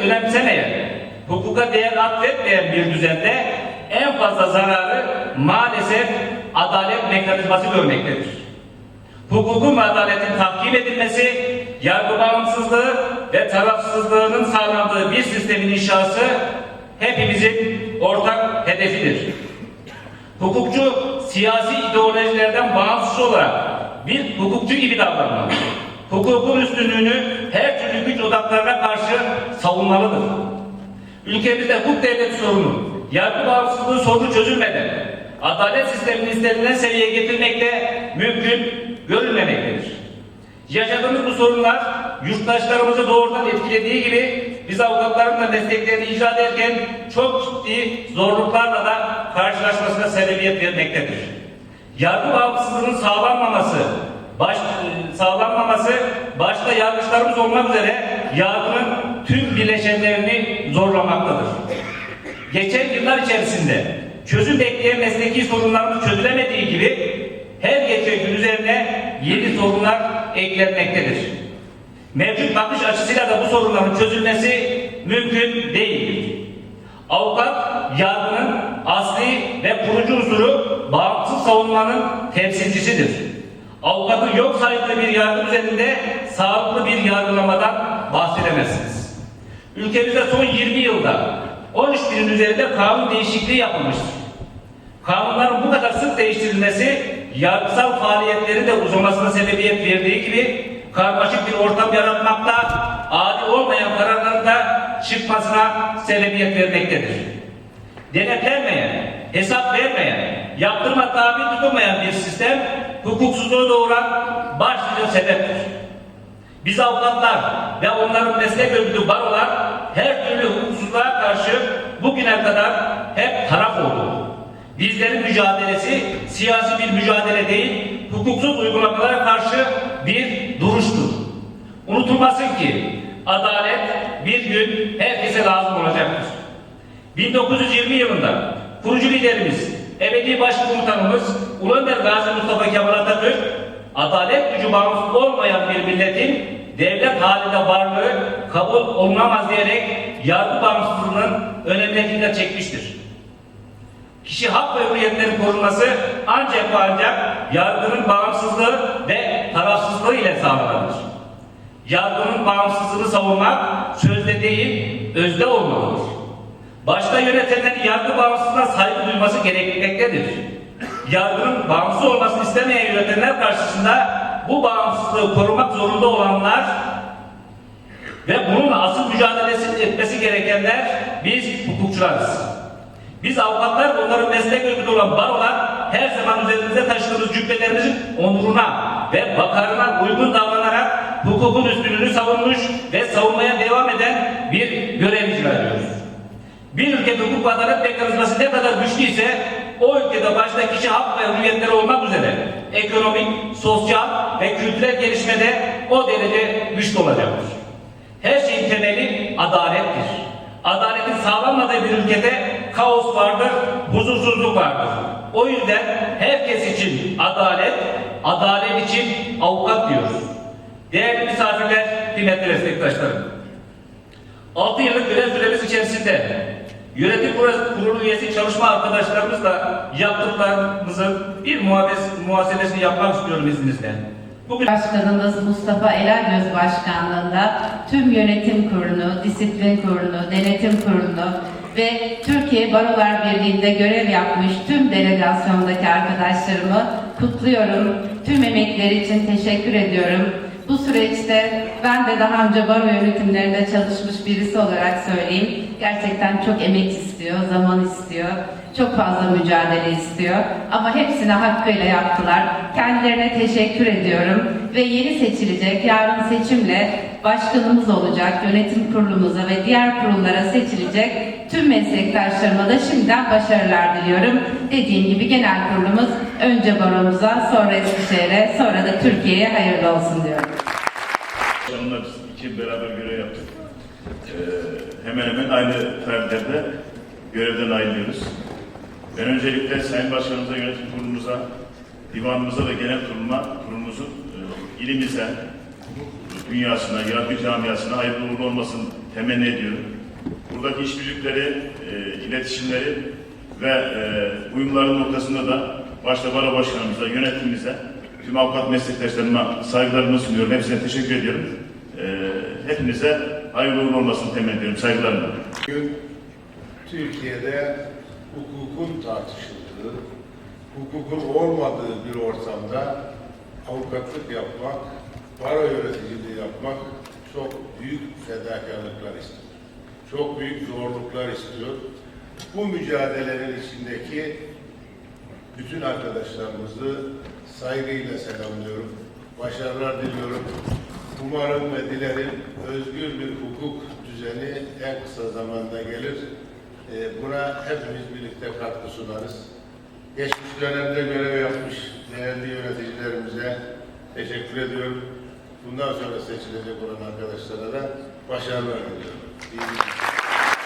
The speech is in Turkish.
önemsemeyen, hukuka değer atfetmeyen bir düzende en fazla zararı maalesef adalet mekanizması görmektedir. Hukukun ve adaletin tahkim edilmesi, yargı bağımsızlığı ve tarafsızlığının sağlandığı bir sistemin inşası hepimizin ortak hedefidir. Hukukçu siyasi ideolojilerden bağımsız olarak bir hukukçu gibi davranmalı. Hukukun üstünlüğünü her türlü güç odaklarına karşı savunmalıdır. Ülkemizde hukuk devleti sorunu, yargı bağımsızlığı sorunu çözülmeden adalet sistemini istenilen seviyeye getirmekte mümkün görülmemektedir. Yaşadığımız bu sorunlar yurttaşlarımızı doğrudan etkilediği gibi biz avukatların da mesleklerini icra ederken çok ciddi zorluklarla da karşılaşmasına sebebiyet vermektedir. Yargı bağımsızlığının sağlanmaması, baş, sağlanmaması başta yargıçlarımız olmak üzere yargının tüm bileşenlerini zorlamaktadır. Geçen yıllar içerisinde çözüm bekleyen mesleki sorunlarımız çözülemediği gibi her geçen gün üzerine yeni sorunlar eklenmektedir. Mevcut bakış açısıyla da bu sorunların çözülmesi mümkün değildir. Avukat yargının asli ve kurucu unsuru bağımsız savunmanın temsilcisidir. Avukatın yok sayıldığı bir yargı üzerinde sağlıklı bir yargılamadan bahsedemezsiniz. Ülkemizde son 20 yılda 13 binin üzerinde kanun değişikliği yapılmıştır. Kanunların bu kadar sık değiştirilmesi yargısal faaliyetleri de uzamasına sebebiyet verdiği gibi karmaşık bir ortam yaratmakta, adil olmayan kararların da çıkmasına sebebiyet vermektedir. Denetlenmeyen, hesap vermeyen, yaptırma tabi tutulmayan bir sistem hukuksuzluğu doğuran başlıca sebeptir. Biz avukatlar ve onların meslek örgütü barolar her türlü hukuksuzluğa karşı bugüne kadar hep taraf olduk. Bizlerin mücadelesi siyasi bir mücadele değil, hukuksuz uygulamalara karşı bir duruştur. Unutulmasın ki adalet bir gün herkese lazım olacaktır. 1920 yılında kurucu liderimiz, ebedi başkomutanımız Ulu Önder Gazi Mustafa Kemal Atatürk, adalet gücü bağımsız olmayan bir milletin devlet halinde varlığı kabul olunamaz diyerek yargı bağımsızlığının önemine çekmiştir. Kişi hak ve hürriyetlerin korunması ancak ve ancak yargının bağımsızlığı ve tarafsızlığı ile sağlanır. Yargının bağımsızlığını savunmak sözde değil, özde olmalıdır. Başta yönetenlerin yargı bağımsızlığına saygı duyması gerekmektedir. Yargının bağımsız olmasını istemeyen yönetenler karşısında bu bağımsızlığı korumak zorunda olanlar ve bunun asıl mücadelesini etmesi gerekenler biz hukukçularız. Biz avukatlar onların meslek örgütü olan barolar her zaman üzerimize taşıdığımız cübbelerimizin onuruna ve vakarına uygun davranarak hukukun üstünlüğünü savunmuş ve savunmaya devam eden bir görev icra ediyoruz. Bir ülkede hukuk ve adalet mekanizması ne kadar güçlüyse o ülkede başta kişi hak ve hürriyetleri olmak üzere ekonomik, sosyal ve kültürel gelişmede o derece güçlü olacaktır. Her şeyin temeli adalettir. Adaletin sağlanmadığı bir ülkede kaos vardır, huzursuzluk vardır. O yüzden herkes için adalet, adalet için avukat diyoruz. Değerli misafirler, kıymetli meslektaşlarım. 6 yıllık görev süremiz içerisinde yönetim kurulu üyesi çalışma arkadaşlarımızla yaptıklarımızın bir muhasebesini, yapmak istiyorum izninizle. Bugün Başkanımız Mustafa Elalgöz Başkanlığında tüm yönetim kurulunu, disiplin kurulunu, denetim kurulunu ve Türkiye Barolar Birliği'nde görev yapmış tüm delegasyondaki arkadaşlarımı kutluyorum. Tüm emekleri için teşekkür ediyorum. Bu süreçte ben de daha önce baro yönetimlerinde çalışmış birisi olarak söyleyeyim. Gerçekten çok emek istiyor, zaman istiyor. Çok fazla mücadele istiyor. Ama hepsini hakkıyla yaptılar. Kendilerine teşekkür ediyorum. Ve yeni seçilecek, yarın seçimle başkanımız olacak, yönetim kurulumuza ve diğer kurullara seçilecek tüm meslektaşlarıma da şimdiden başarılar diliyorum. Dediğim gibi genel kurulumuz önce baromuza, sonra Eskişehir'e, sonra da Türkiye'ye hayırlı olsun diyorum. Biz iki beraber görev yaptık. Ee, hemen hemen aynı tarihlerde görevden ayrılıyoruz. Ben öncelikle Sayın Başkanımıza, yönetim kurulumuza, divanımıza ve genel kuruluma, kurulumuzun e, ilimize, dünyasına, yargı camiasına hayırlı uğurlu olmasını temenni ediyorum. Buradaki işbirlikleri, e, iletişimleri ve e, uyumların noktasında da başta baro başkanımıza, yönetimimize, tüm avukat meslektaşlarıma saygılarımı sunuyorum. Hepsine teşekkür ediyorum. E, hepinize hayırlı uğurlu olmasını temenni ediyorum. Saygılarımla. Bugün Türkiye'de hukukun tartışıldığı, hukukun olmadığı bir ortamda avukatlık yapmak, baro yöneticiliği yapmak çok büyük fedakarlıklar istiyor. Çok büyük zorluklar istiyor. Bu mücadelelerin içindeki bütün arkadaşlarımızı saygıyla selamlıyorum. Başarılar diliyorum. Umarım ve dilerim özgür bir hukuk düzeni en kısa zamanda gelir. Ee, Buna hepimiz birlikte katkı sunarız. Geçmiş dönemde görev yapmış değerli yöneticilerimize teşekkür ediyorum. Bundan sonra seçilecek olan arkadaşlara da başarılar diliyorum. İyi günler.